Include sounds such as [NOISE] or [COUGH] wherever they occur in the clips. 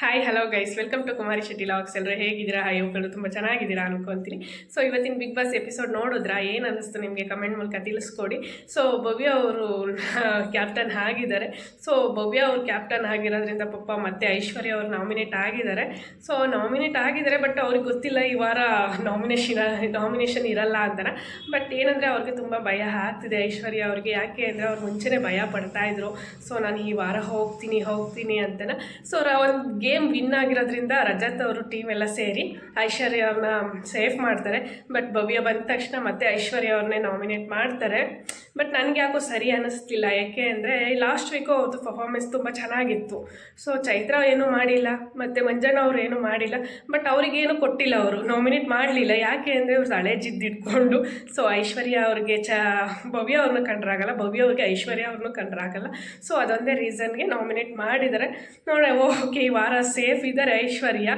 Hi hello guys welcome to Kumari Shetty LOX ಎಲ್ಲರೂ ಹೇಗಿದ್ದೀರಾ? Hi ಇವುಗಳು ತುಂಬ ಚೆನ್ನಾಗಿದ್ದೀರಾ ಅನ್ಕೊತೀನಿ. ಸೊ ಇವತ್ತಿನ ಬಿಗ್ ಬಾಸ್ ಎಪಿಸೋಡ್ ನೋಡಿದ್ರಾ? ಏನು ಅನ್ನಿಸ್ತು ನಿಮಗೆ? ಕಮೆಂಟ್ ಮೂಲಕ ತಿಳಿಸ್ಕೊಡಿ. ಸೊ ಭವ್ಯ ಅವರು [LAUGHS] ಕ್ಯಾಪ್ಟನ್ ಆಗಿದ್ದಾರೆ. ಸೊ ಭವ್ಯ ಅವರು ಕ್ಯಾಪ್ಟನ್ ಆಗಿರೋದ್ರಿಂದ ಪಪ್ಪ ಮತ್ತೆ ಐಶ್ವರ್ಯ ಅವರು ನಾಮಿನೇಟ್ ಆಗಿದ್ದಾರೆ. ಸೊ ನಾಮಿನೇಟ್ ಆಗಿದ್ದಾರೆ ಬಟ್ ಅವ್ರಿಗೆ ಗೊತ್ತಿಲ್ಲ ಈ ವಾರ ನಾಮಿನೇಷನ್ ನಾಮಿನೇಷನ್ ಇರಲ್ಲ ಅಂತಾರೆ ಬಟ್ ಏನಂದರೆ ಅವ್ರಿಗೆ ತುಂಬ ಭಯ ಆಗ್ತಿದೆ ಐಶ್ವರ್ಯ ಅವ್ರಿಗೆ. ಯಾಕೆ ಅಂದರೆ ಅವ್ರು ಮುಂಚೆನೇ ಭಯ ಪಡ್ತಾ ಇದ್ರು. ಸೊ ನಾನು ಈ ವಾರ ಹೋಗ್ತೀನಿ ಹೋಗ್ತೀನಿ ಅಂತನ. ಸೊ ಒಂದು ಗೇಮ್ ವಿನ್ ಆಗಿರೋದ್ರಿಂದ ರಜತ್ ಅವರು ಟೀಮ್ ಎಲ್ಲ ಸೇರಿ ಐಶ್ವರ್ಯ ಅವ್ರನ್ನ ಸೇಫ್ ಮಾಡ್ತಾರೆ. ಬಟ್ ಭವ್ಯ ಬಂದ ತಕ್ಷಣ ಮತ್ತೆ ಐಶ್ವರ್ಯ ಅವ್ರನ್ನೇ ನಾಮಿನೇಟ್ ಮಾಡ್ತಾರೆ. ಬಟ್ ನನಗೆ ಯಾಕೋ ಸರಿ ಅನ್ನಿಸ್ತಿಲ್ಲ ಯಾಕೆ ಅಂದರೆ ಲಾಸ್ಟ್ ವೀಕು ಅವ್ರದ್ದು ಪರ್ಫಾರ್ಮೆನ್ಸ್ ತುಂಬ ಚೆನ್ನಾಗಿತ್ತು. ಸೊ ಚೈತ್ರ ಏನೂ ಮಾಡಿಲ್ಲ, ಮತ್ತು ಮಂಜಣ್ಣ ಅವ್ರು ಏನೂ ಮಾಡಿಲ್ಲ. ಬಟ್ ಅವ್ರಿಗೇನು ಕೊಟ್ಟಿಲ್ಲ ಅವರು. ನಾಮಿನೇಟ್ ಮಾಡಲಿಲ್ಲ. ಯಾಕೆ ಅಂದರೆ ಅವ್ರು ಹಳೆ ಜಿದ್ದಿಟ್ಕೊಂಡು ಸೊ ಐಶ್ವರ್ಯ ಅವ್ರಿಗೆ ಚ, ಭವ್ಯ ಅವ್ರನ್ನ ಕಂಡ್ರಾಗಲ್ಲ. ಭವ್ಯ ಅವ್ರಿಗೆ ಐಶ್ವರ್ಯ ಅವ್ರನ್ನೂ ಕಂಡ್ರಾಗಲ್ಲ. ಸೊ ಅದೊಂದೇ ರೀಸನ್ಗೆ ನಾಮಿನೇಟ್ ಮಾಡಿದ್ದಾರೆ. ನೋಡ ಓಕೆ ಈ ವಾರ ಸೇಫ್ ಇದ್ದಾರೆ ಐಶ್ವರ್ಯ.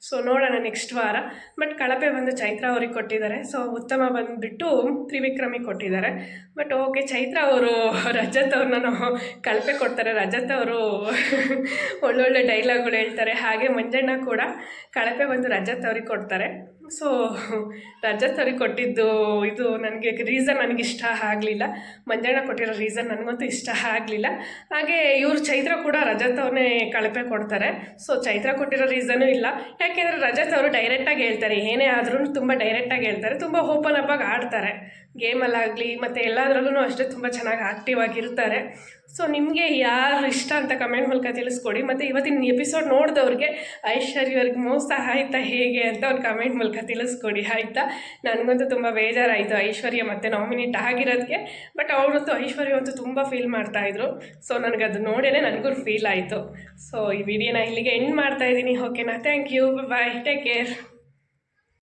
ಸೊ ನೋಡೋಣ ನೆಕ್ಸ್ಟ್ ವಾರ. ಬಟ್ ಕಳಪೆ ಬಂದು ಚೈತ್ರ ಅವ್ರಿಗೆ ಕೊಟ್ಟಿದ್ದಾರೆ. ಸೊ ಉತ್ತಮ ಬಂದುಬಿಟ್ಟು ತ್ರಿವಿಕ್ರಮಿ ಕೊಟ್ಟಿದ್ದಾರೆ. ಬಟ್ ಓಕೆ ಚೈತ್ರ ಅವರು, ರಜತ್ ಅವ್ರನ್ನ ನಾವು ಕಳಪೆ ಕೊಡ್ತಾರೆ. ರಜತ್ ಅವರು ಒಳ್ಳೊಳ್ಳೆ ಡೈಲಾಗ್ಗಳು ಹೇಳ್ತಾರೆ. ಹಾಗೆ ಮಂಜಣ್ಣ ಕೂಡ ಕಳಪೆ ಬಂದು ರಜತ್ ಅವ್ರಿಗೆ ಕೊಡ್ತಾರೆ. ಸೊ ರಜತ್ ಅವ್ರಿಗೆ ಕೊಟ್ಟಿದ್ದು ಇದು ನನಗೆ ರೀಸನ್ ನನಗೆ ಇಷ್ಟ ಆಗಲಿಲ್ಲ. ಮಂಜಣ್ಣ ಕೊಟ್ಟಿರೋ ರೀಸನ್ ನನಗಂತೂ ಇಷ್ಟ ಆಗಲಿಲ್ಲ. ಹಾಗೆ ಇವರು ಚೈತ್ರ ಕೂಡ ರಜತ್ ಅವ್ರನ್ನೇ ಕಳಪೆ ಕೊಡ್ತಾರೆ. ಸೊ ಚೈತ್ರ ಕೊಟ್ಟಿರೋ ರೀಸನೂ ಇಲ್ಲ. ಯಾಕೆಂದರೆ ರಜತ್ ಅವರು ಡೈರೆಕ್ಟಾಗಿ ಹೇಳ್ತಾರೆ. ಏನೇ ಆದ್ರೂ ತುಂಬ ಡೈರೆಕ್ಟಾಗಿ ಹೇಳ್ತಾರೆ. ತುಂಬ ಓಪನ್ ಅಪ್ಪಾಗಿ ಆಡ್ತಾರೆ. ಗೇಮಲ್ಲಾಗಲಿ ಮತ್ತು ಎಲ್ಲದರಲ್ಲೂ ಅಷ್ಟೇ ತುಂಬ ಚೆನ್ನಾಗಿ ಆ್ಯಕ್ಟಿವ್ ಆಗಿರ್ತಾರೆ. ಸೊ ನಿಮಗೆ ಯಾರು ಇಷ್ಟ ಅಂತ ಕಮೆಂಟ್ ಮೂಲಕ ತಿಳಿಸ್ಕೊಡಿ. ಮತ್ತು ಇವತ್ತಿನ ಎಪಿಸೋಡ್ ನೋಡಿದವ್ರಿಗೆ ಐಶ್ವರ್ಯವ್ರಿಗೆ ಮೋಸ ಆಯ್ತಾ ಹೇಗೆ ಅಂತ ಒಂದು ಕಮೆಂಟ್ ಮೂಲಕ ತಿಳಿಸ್ಕೊಡಿ, ಆಯಿತಾ? ನನಗಂತೂ ತುಂಬ ಬೇಜಾರಾಯಿತು ಐಶ್ವರ್ಯ ಮತ್ತು ನಾಮಿನೇಟ್ ಆಗಿರೋದಕ್ಕೆ ಬಟ್ ಅವರಂತೂ ಐಶ್ವರ್ಯ ಅಂತೂ ತುಂಬ ಫೀಲ್ ಮಾಡ್ತಾಯಿದ್ರು ಸೊ ನನಗದು ನೋಡೇ ನನಗೂ ಫೀಲ್ ಆಯಿತು. ಸೊ ಈ ವಿಡಿಯೋನ ಇಲ್ಲಿಗೆ ಎಂಡ್ ಮಾಡ್ತಾ ಇದ್ದೀನಿ. ಓಕೆನಾ thank you bye take care